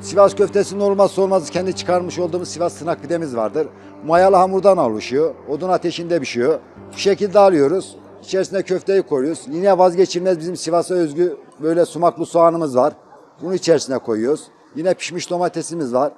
Sivas köftesinin olmazsa olmazı kendi çıkarmış olduğumuz Sivas sınak pidemiz vardır. Mayalı hamurdan oluşuyor. Odun ateşinde pişiyor. Bu şekilde alıyoruz. İçerisine köfteyi koyuyoruz. Yine vazgeçilmez bizim Sivas'a özgü böyle sumaklı soğanımız var. Bunu içerisine koyuyoruz. Yine pişmiş domatesimiz var.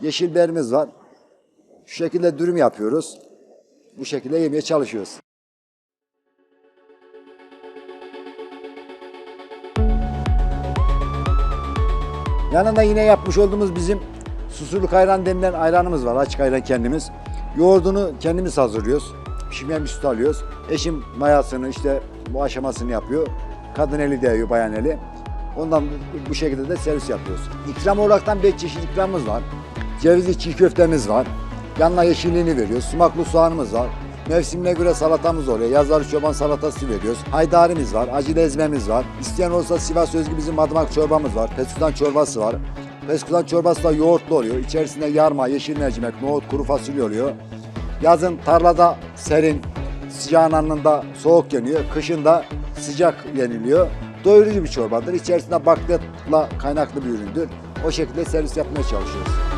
Yeşil biberimiz var. Şu şekilde dürüm yapıyoruz. Bu şekilde yemeye çalışıyoruz. Yanında yine yapmış olduğumuz bizim susurluk ayran denilen ayranımız var. Açık ayran kendimiz. Yoğurdunu kendimiz hazırlıyoruz. Pişmeyen bir süt alıyoruz. Eşim mayasını işte bu aşamasını yapıyor. Kadın eli değiyor, bayan eli. Ondan bu şekilde de servis yapıyoruz. İkram olaraktan 5 çeşit ikramımız var. Cevizli çiğ köftemiz var. Yanına yeşilliğini veriyoruz. Sumaklı soğanımız var. Mevsimine göre salatamız oluyor. Yazları çoban salatası veriyoruz. Haydarimiz var. Acılı ezmemiz var. İsteyen olsa Sivas özgü bizim madımak çorbamız var. Peskudan çorbası var. Peskudan çorbası da yoğurtlu oluyor. İçerisinde yarma, yeşil mercimek, nohut, kuru fasulye oluyor. Yazın tarlada serin, sıcağın anında soğuk yeniyor. Kışın da sıcak yeniliyor. Doyurucu bir çorbadır. İçerisinde bakliyatla kaynaklı bir üründür. O şekilde servis yapmaya çalışıyoruz.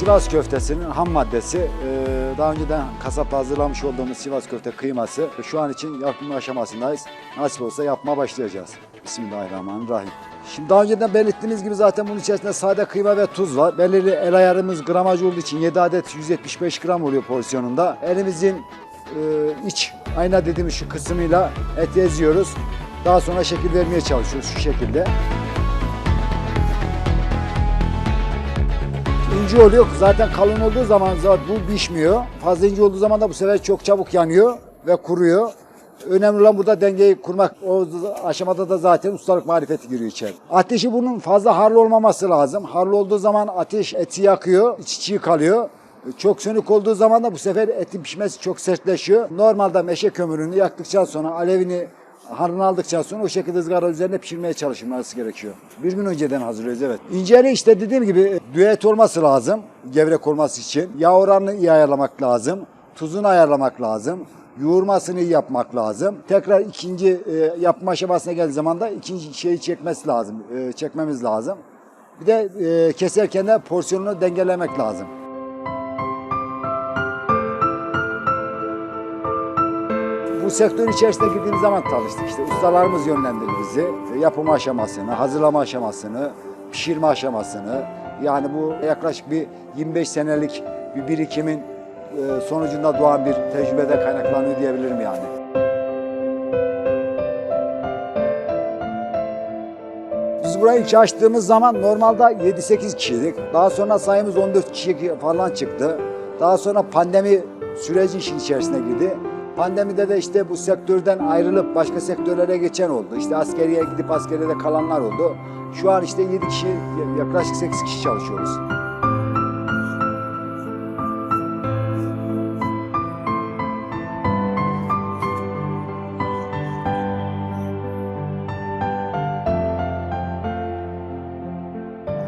Sivas köftesinin ham maddesi e, daha önceden kasapta hazırlamış olduğumuz Sivas köfte kıyması şu an için yapım aşamasındayız. Nasip olsa yapmaya başlayacağız. Bismillahirrahmanirrahim. Şimdi daha önceden belirttiğimiz gibi zaten bunun içerisinde sade kıyma ve tuz var. Belirli el ayarımız gramaj olduğu için 7 adet 175 gram oluyor porsiyonunda. Elimizin e, iç ayna dediğimiz şu kısmıyla eti eziyoruz. Daha sonra şekil vermeye çalışıyoruz şu şekilde. İnce oluyor. Zaten kalın olduğu zaman zaten bu pişmiyor. Fazla ince olduğu zaman da bu sefer çok çabuk yanıyor ve kuruyor. Önemli olan burada dengeyi kurmak. O aşamada da zaten ustalık marifeti giriyor içeri. Ateşi bunun fazla harlı olmaması lazım. Harlı olduğu zaman ateş eti yakıyor, içi çiğ kalıyor. Çok sönük olduğu zaman da bu sefer etin pişmesi çok sertleşiyor. Normalde meşe kömürünü yaktıktan sonra alevini harını aldıktan sonra o şekilde ızgara üzerine pişirmeye çalışılması gerekiyor. Bir gün önceden hazırlıyoruz evet. İnceli işte dediğim gibi düet olması lazım gevrek olması için. Yağ oranını iyi ayarlamak lazım. Tuzunu ayarlamak lazım. Yoğurmasını iyi yapmak lazım. Tekrar ikinci e, yapma aşamasına geldiği zaman da ikinci şeyi çekmesi lazım. e, çekmemiz lazım. Bir de e, keserken de porsiyonunu dengelemek lazım. Bu sektörün içerisine girdiğimiz zaman tanıştık. İşte ustalarımız yönlendirdi bizi. Yapım aşamasını, hazırlama aşamasını, pişirme aşamasını. Yani bu yaklaşık bir 25 senelik bir birikimin e, sonucunda doğan bir tecrübede kaynaklanıyor diyebilirim yani. Biz burayı ilk açtığımız zaman normalde 7-8 kişiydik. Daha sonra sayımız 14 kişi falan çıktı. Daha sonra pandemi süreci işin içerisine girdi. Pandemide de işte bu sektörden ayrılıp başka sektörlere geçen oldu. İşte askeriye gidip askeriyede kalanlar oldu. Şu an işte 7 kişi, yaklaşık 8 kişi çalışıyoruz.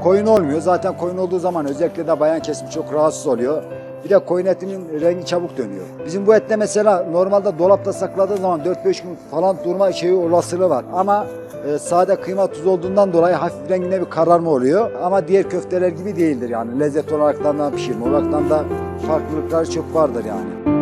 Koyun olmuyor. Zaten koyun olduğu zaman özellikle de bayan kesimi çok rahatsız oluyor. Bir de koyun etinin rengi çabuk dönüyor. Bizim bu ette mesela normalde dolapta sakladığı zaman 4-5 gün falan durma şeyi olasılığı var. Ama e, sade kıyma tuz olduğundan dolayı hafif renginde bir kararma oluyor. Ama diğer köfteler gibi değildir yani. Lezzet olaraktan da pişirme olaraktan da farklılıkları çok vardır yani.